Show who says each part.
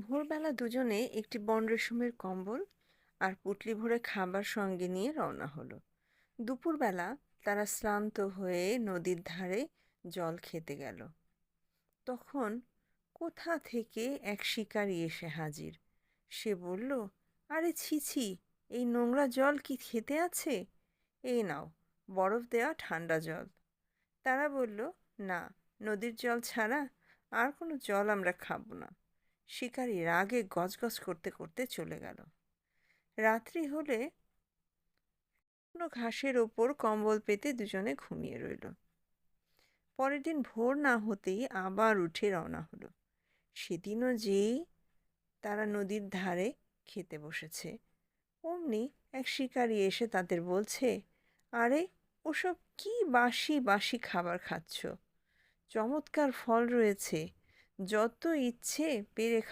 Speaker 1: ভোরবেলা দুজনে একটি বন রেশমের কম্বল আর পুঁটলি ভরে খাবার সঙ্গে নিয়ে রওনা হলো। দুপুরবেলা তারা শ্রান্ত হয়ে নদীর ধারে জল খেতে গেল। তখন কোথা থেকে এক শিকারী এসে হাজির? সে বলল, আরে ছি ছি, এই নোংরা জল কি খেতে আছে? এই নাও, বরফ দেওয়া ঠান্ডা জল। তারা বলল, না, নদীর জল ছাড়া আর কোনো জল আমরা খাব না। শিকারী রাগে গজগজ করতে করতে চলে গেল। রাত্রি হলে কোনো ঘাসের ওপর কম্বল পেতে দুজনে ঘুমিয়ে রইল। পরের দিন ভোর না হতেই আবার উঠে রওনা হলো। সেদিনও যেই তারা নদীর ধারে খেতে বসেছে, অমনি এক শিকারী এসে তাদের বলছে, আরে, ওসব কি বাসি বাসি খাবার খাচ্ছ? চমৎকার ফল রয়েছে। যত ইচ্ছে পেরে